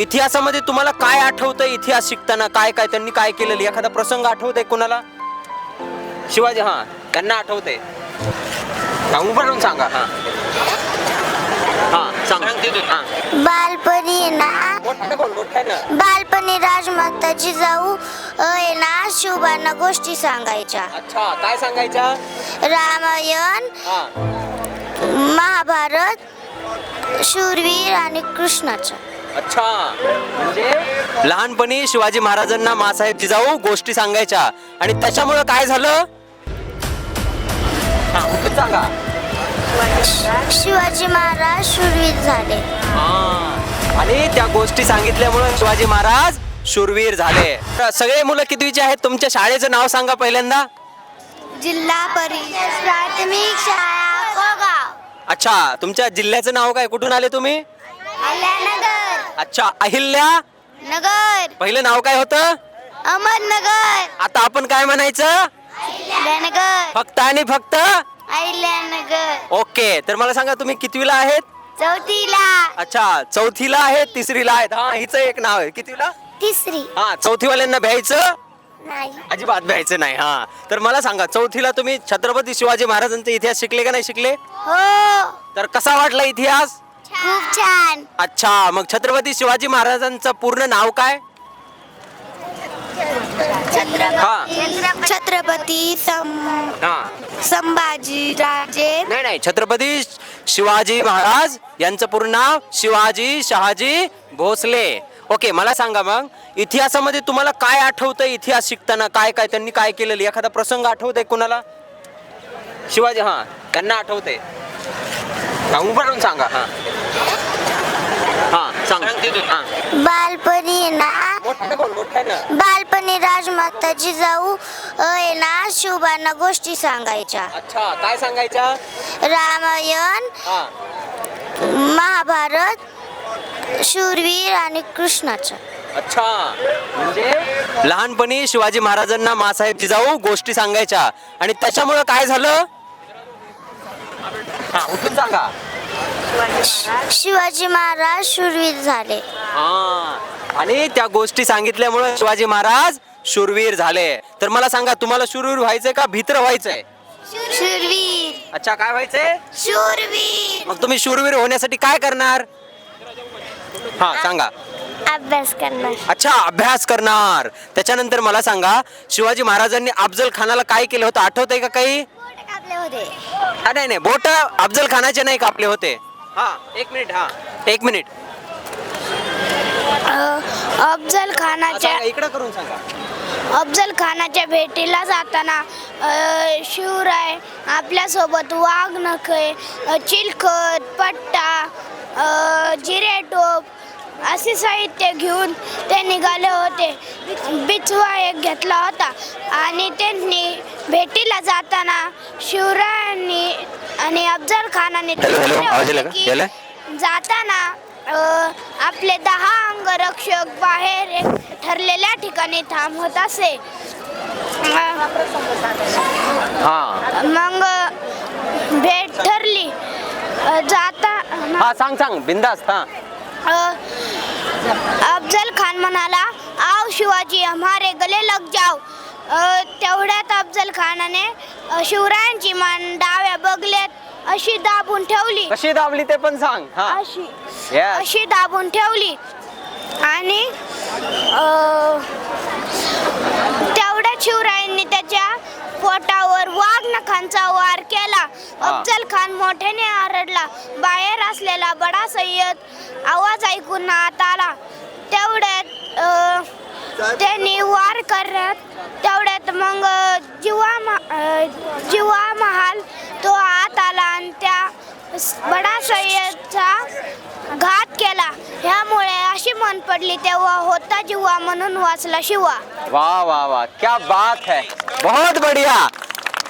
इतिहासामध्ये तुम्हाला काय आठवतंय? इतिहास शिकताना काय काय? त्यांनी काय केलेलं? एखादा प्रसंग आठवतंय कोणाला? शिवाजी हा. त्यांना आठवतंय. हा, उभं राहून सांगा हा. हा सांग. हा. बालपणी ना? बालपणी राजमाता जिजाऊ अ, आहे ना शिवबांना गोष्टी सांगायच्या. अच्छा काय सांगायच्या? रामायण महाभारत शूरवीर आणि कृष्णाच्या. अच्छा. म्हणजे लहानपणी शिवाजी महाराजांना मासाहेब जिजाऊ गोष्टी सांगायच्या. आणि त्याच्यामुळं काय झालं? हा, सांगा. शिवाजी महाराज शूरवीर झाले. हा. आणि त्या गोष्टी सांगितल्यामुळं शिवाजी महाराज शूरवीर झाले. तर सगळे मुलं कितवीचे आहेत? तुमच्या शाळेचं नाव सांगा पहिल्यांदा. जिल्हा परिषद प्राथमिक शाळा कोगाव. अच्छा तुमच्या जिल्ह्याचं नाव काय? कुठून आले तुम्ही? अच्छा अहिल्या? नगर. पहिलं नाव काय होतं? अहमदनगर. आता आपण काय म्हणायचं? फक्त आणि फक्त? अहिल्यानगर. ओके तर मला सांगा तुम्ही कितवीला आहेत? चौथीला. अच्छा चौथीला आहेत तिसरीला आहेत. हा हिचं एक नाव आहे. कितवीला? तिसरी. हा चौथीवाल्यांना भ्यायचं? नाही. अजिबात भ्यायचं नाही हा. तर मला सांगा चौथीला तुम्ही छत्रपती शिवाजी महाराजांचा इतिहास शिकले का नाही शिकले? हो. तर कसा वाटला इतिहास? खूप छान. अच्छा मग छत्रपती शिवाजी महाराजांचं पूर्ण नाव काय? हा. छत्रपती सं हा. संभाजी राजे. नाही नाही छत्रपती शिवाजी महाराज यांचं पूर्ण नाव शिवाजी शहाजी भोसले. ओके मला सांगा मग इतिहासामध्ये तुम्हाला काय आठवतंय इतिहास शिकताना? काय काय त्यांनी काय केलेलं? एखादा प्रसंग आठवतंय कोणाला? शिवाजी हा त्यांना आठवतंय. हा, सांगा हा. हा सांग. हा. बालपणी मोठं ना. बालपणी राजमाता जिजाऊ अ, आहे ना शिवबांना गोष्टी सांगायच्या. अच्छा काय सांगायच्या? रामायण हा. महाभारत शूरवीर आणि कृष्णाच्या अच्छा. म्हणजे? लहानपणी शिवाजी महाराजांना मासाहेब जिजाऊ गोष्टी सांगायच्या. आणि त्याच्यामुळं काय झालं? हा उठून सांगा. शिवाजी महाराज शूरवीर झाले. हा. आणि त्या गोष्टी सांगितल्यामुळं शिवाजी महाराज शूरवीर झाले. तर मला सांगा तुम्हाला शूरवीर व्हायचंय का भित्र व्हायचंय? शूरवीर. अच्छा काय व्हायचंय? शूरवीर. मग तुम्ही शूरवीर होण्यासाठी काय करणार? हा सांगा. अभ्यास करणार. अच्छा अभ्यास करणार. त्याच्यानंतर मला सांगा शिवाजी महाराजांनी अफजल खानाला काय केलं होतं? आठवतंय का काही? कापले होते. हा, नाही नाही बोट अफजल खानाचे नाही कापले होते? हा एक मिनिट हा. एक मिनिट. अफजल खानाच्या सांगा, इकडं करून सांगा. अफजल खानाच्या भेटीला जाताना अ, शिवराय आपल्यासोबत वाघ नखे चिलखत पट्टा अ, जिरे टोप असे साहित्य घेऊन ते निघाले होते. बिचवा एक घेतला होता आणि त्यांनी भेटीला जाताना शिवरायांनी आणि अफजल खानाने? जाताना आपले दहा अंगरक्षक बाहेर ठरलेल्या ठिकाणी थांबवत असे. हा. मग भेट ठरली. जाता हा सांग सांग. बिंदास हा. अफजल खान म्हणाला आओ शिवाजी हमारे गले लग जाओ. तेवढ्यात अफजल खानाने शिवरायांची मान डाव्या बगल्यात अशी दाबून ठेवली. कशी दाबली ते पण सांग हा. अशी Yes. अशी दाबून ठेवली. आणि अ, तेवढ्या शिवरायांनी त्याच्या पोटावर वाघ नखांचा वार केला. अफजल खान मोठ्याने आरडला. बाहेर असलेला बडा सय्यद आवाज ऐकून आत आला. तेवढ्यात त्यांनी वार करत तेवढ्यात मग जिवा जिवा महाल तो आत आला आणि त्या बडा सय्यदचा घात केला. ह्यामुळे अशी मन पडली तेव्हा होता जिवा म्हणून वाचला शिवा. वा वा वा. क्या बात है. बहुत बढ़िया.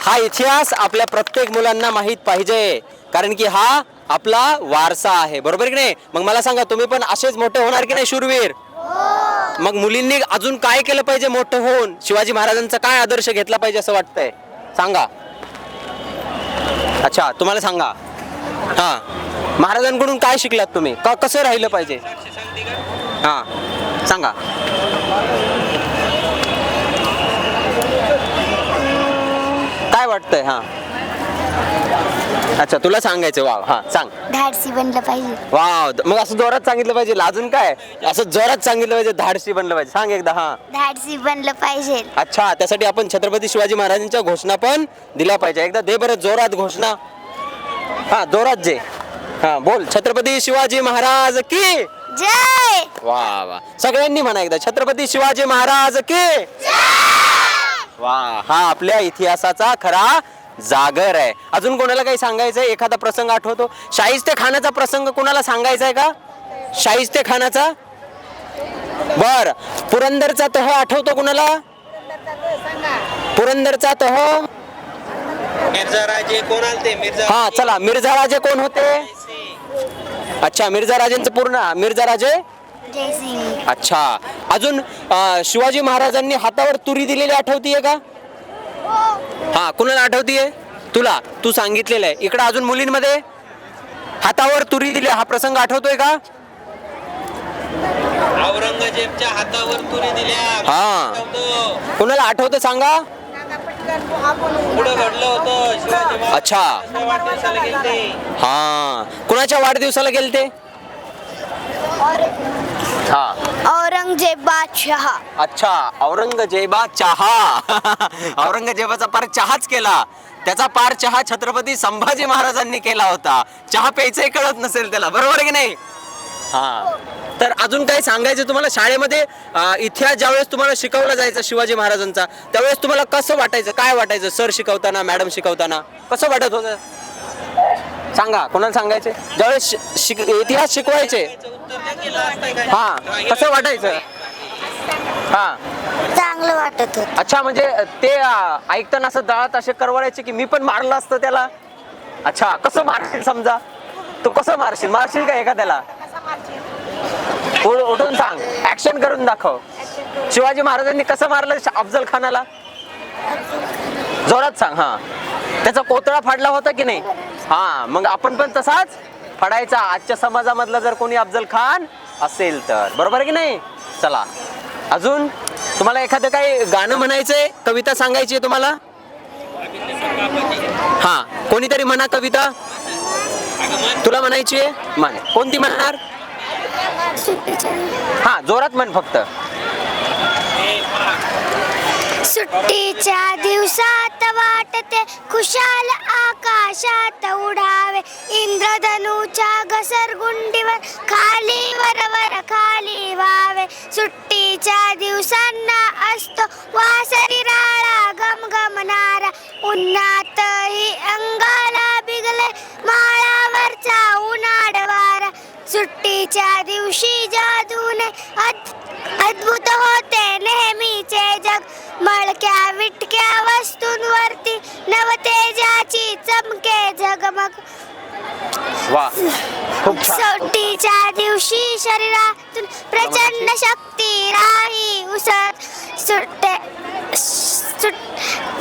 हा इतिहास आपल्या प्रत्येक मुलांना माहीत पाहिजे. कारण की हा आपला वारसा आहे. बरोबर की नाही? मग मला सांगा तुम्ही पण असेच मोठे होणार की नाही शूरवीर? मग मुलींनी अजून काय केलं पाहिजे मोठं होऊन? शिवाजी महाराजांचा काय आदर्श घेतला पाहिजे असं वाटतंय? सांगा. अच्छा तुम्हाला सांगा. हा. महाराजांकडून काय शिकलात तुम्ही? का कसं राहिलं पाहिजे? हा. सांगा. काय वाटतंय? हा. अच्छा तुला सांगायचं वाव. हा सांग. धाडसी बनलं पाहिजे. वाव. मग असं जोरात सांगितलं पाहिजे? अजून काय? असं जोरात सांगितलं पाहिजे धाडसी बनलं पाहिजे. सांग एकदा हा. धाडसी बनलं पाहिजे. अच्छा त्यासाठी आपण छत्रपती शिवाजी महाराजांच्या घोषणा पण दिल्या पाहिजे. एकदा दे बरं जोरात घोषणा. हा जोरात जे हा बोल छत्रपती शिवाजी महाराज की? जय! वा वा. सगळ्यांनी म्हणा एकदा छत्रपती शिवाजी महाराज की? वा हा आपल्या इतिहासाचा खरा जागर आहे. अजून कोणाला काही सांगायचंय? एखादा प्रसंग आठवतो? शाहिस्ते खानाचा प्रसंग कोणाला सांगायचा आहे का? शाहिस्ते खानाचा? बर पुरंदरचा तह आठवतो कोणाला? पुरंदरचा तह? मिर्झा राजे कोण आलते? मिर्झा हा चला. मिर्झा राजे कोण होते? अच्छा मिर्झा राजेंचं पूर्ण मिर्झा राजे? अच्छा. अजून अं, शिवाजी महाराजांनी हातावर तुरी दिलेली आठवतीये का? हा कुणाला आठवतीये? तुला. तू सांगितलेलं आहे. इकडे अजून मुलींमध्ये? हातावर तुरी दिली. हा प्रसंग आठवतोय का? औरंगजेबच्या हातावर तुरी दिल्या. हा. आठवतो. कुणाला आठवतं सांगा? पुढं घडलं होतं शिवाजी महाराज अच्छा. वाढदिवसाला गेलते. हा. कुणाच्या वाढदिवसाला गेलते? हा. औरंगजेब बादशाह. अच्छा औरंगजेबा चहा. औरंगजेबाचा पार चहाच केला. त्याचा पार चहा छत्रपती संभाजी महाराजांनी केला होता. चहा प्यायचंही कळत नसेल त्याला बरोबर की नाही? हा. तर अजून काही सांगायचं तुम्हाला? शाळेमध्ये इतिहास ज्यावेळेस तुम्हाला शिकवला जायचा शिवाजी महाराजांचा त्यावेळेस तुम्हाला कसं वाटायचं? काय वाटायचं सर शिकवताना मॅडम शिकवताना? कसं वाटत होतं? सांगा कोणाला सांगायचे? ज्यावेळेस शिक इतिहास शिकवायचे? हा कसं वाटायचं? हा. चांगलं वाटत होत. अच्छा म्हणजे ते ऐकताना असं दळात असे करवडायचे की मी पण मारलं असतं त्याला? अच्छा कसं मारशील समजा? तू कसं मारशील? मारशील का एखाद्याला? उठून सांग. ऍक्शन करून दाखव. शिवाजी महाराजांनी कसं मारलं अफजल खानाला? जोरात सांग हा. त्याचा कोतळा फाडला होता की नाही? हा मग आपण पण तसाच फाडायचा. आजच्या समाजामधला जर कोणी अफजल खान असेल तर. बरोबर आहे की नाही? चला. अजून तुम्हाला एखादं काही गाणं म्हणायचंय? कविता सांगायची आहे तुम्हाला? हा कोणीतरी म्हणा कविता. तुला म्हणायची आहे? म्हण. कोणती म्हणणार? हा जोरात म्हण फक्त. सुट्टीच्या दिवसात वाटते खुशाल आकाशात उडावे. इंद्रधनुच्या घसरगुंडीवर खाली वरवर खाली व्हावे. सुट्टीच्या दिवसांना असतो वासरी राळा गमगमणारा उन्हातही अंगाला बिगले माळावरचा उन्हाळ वारा सुट्टीच्या दिवशी जादूने अद- अद्भुत होते नेहमीचे जग. मळक्या विटक्या वस्तूंवरती नवतेजाची चमके झगमग वा खूप छान. सुट्टीच्या दिवशी शरीरातून प्रचंड शक्ती राही उसत सुट्टे सुट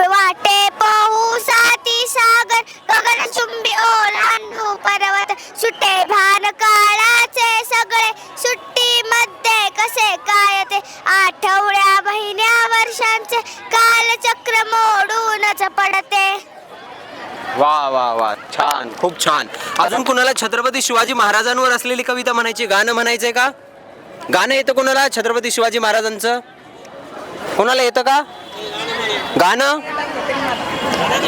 वाटे पाहू साती सागर. गगनचुंबी ओलांडू पर्वत. सुटे भान वा वा वा. छान खूप छान. अजून कुणाला छत्रपती शिवाजी महाराजांवर असलेली कविता म्हणायची गाणं म्हणायचंय का? गाणं येतं कोणाला? छत्रपती शिवाजी महाराजांचं? कोणाला येतं का? गाणं?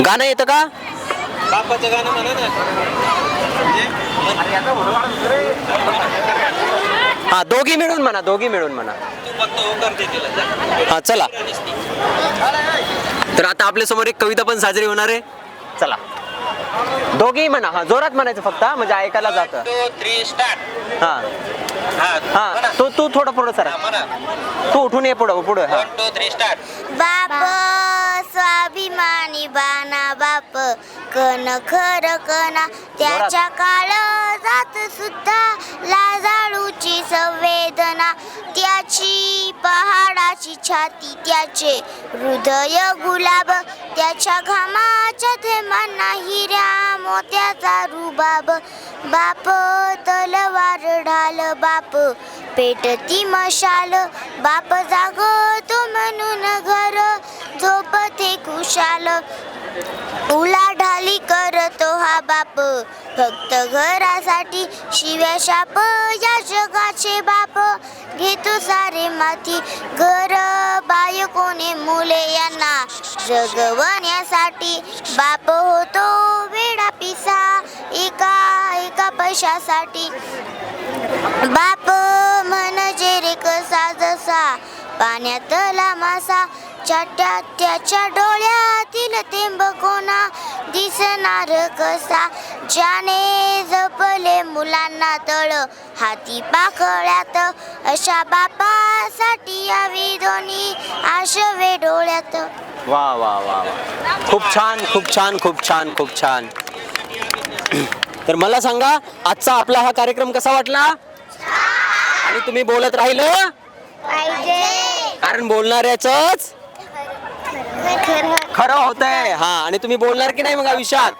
गाणं येतं का? बापाचं गाणं म्हणा ना. हा दोघी मिळून म्हणा दोघी मिळून म्हणा. हा चला. तर आता आपल्यासमोर एक कविता पण साजरी होणार आहे. चला दोघी म्हणा हा जोरात म्हणायचं फक्त हा, म्हणजे ऐकायला जात One, two, three, start. हा हा, हा. तू तू थोडं पुढं सर म्हणा. तू उठून ये पुढं पुढं हा One, two, three, start. बाप स्वाभिमानी बाना बाप. कन खर कना त्याच्या काळ जात सुद्धा लाजाळूची संवेदना. त्याची पहाडाची छाती त्याचे हृदय गुलाब. त्याच्या घामाच्या थेमांना हिऱ्या मोत्याचा रुबाब बाप तलवार ढाल बाप पेटती मशाल बाप जागतो म्हणून घर झोपते कुशाल. उलाढाली करतो हा बाप फक्त घरासाठी शिव्या शाप या जगाचे बाप. घेतो सारे माती घर बाय मुले यांना जगवण्यासाठी बाप होतो वेडा पिसा. एका एका पैशासाठी. बाप म्हणजे रे कसा जसा. पाण्यातला मासा चाट्या त्याच्या डोळ्यातील तेंब कोणा. दिसणार कसा? ज्याने जपले मुलांना तळ. हाती पाकळ्यात अशा बापासाठी यावी दोन्ही आशवे डोळ्यात. वा वा वा वा. खूप छान खूप छान खूप छान खूप छान. तर मला सांगा आजचा आपला हा कार्यक्रम कसा वाटला? आणि तुम्ही बोलत राहिलं? पाहिजे. कारण बोलणाऱ्याच खरं होतंय. हा आणि तुम्ही बोलणार की नाही मग आयुष्यात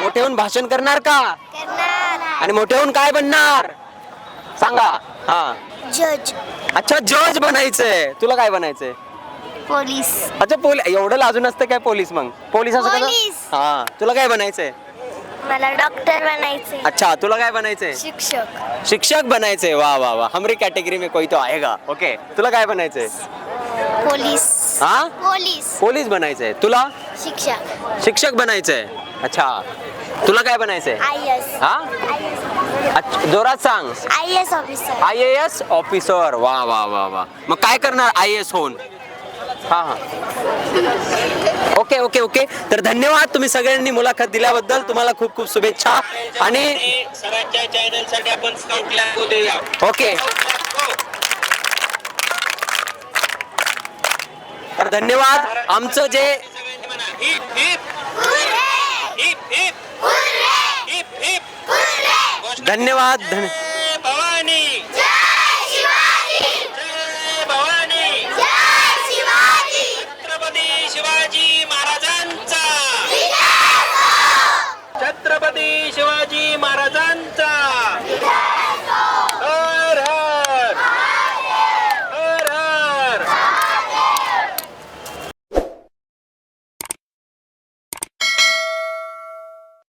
मोठे होऊन भाषण करणार का? आणि मोठे होऊन काय बनणार? सांगा. हा. जज. अच्छा जज बनायचंय. तुला काय बनायचंय? पोलीस. अच्छा पोलीस एवढं लाजून असतं काय पोलीस मग? पोलीस असं कसं? पोलीस. हा. तुला काय बनायचंय? मला डॉक्टर बनायचे अच्छा तुला काय बनायचंय? शिक्षक. शिक्षक बनायचंय. वा वा वा. हमरी कैटेगरी में कोई तो आएगा. ओके तुला काय बनायचंय? पोलीस. हा? पोलीस. पोलीस बनायचंय. तुला? शिक्षक. शिक्षक बनायचंय. अच्छा. तुला काय बनायचंय? I S. हा? अच्छा, जोरात सांग. I S officer. I A S officer. वा वा वा वा. मग काय करणार आय एस होऊन? हा हा. Okay okay okay. तर धन्यवाद तुम्ही सगळ्यांनी मुलाखत दिल्याबद्दल. तुम्हाला खूप खूप शुभेच्छा. आणि सरांच्या देऊया ओके. तर धन्यवाद. आमचं जे सगळ्यांनी म्हणा hip hip. Hip hip hip. Hip धन्यवाद धन्य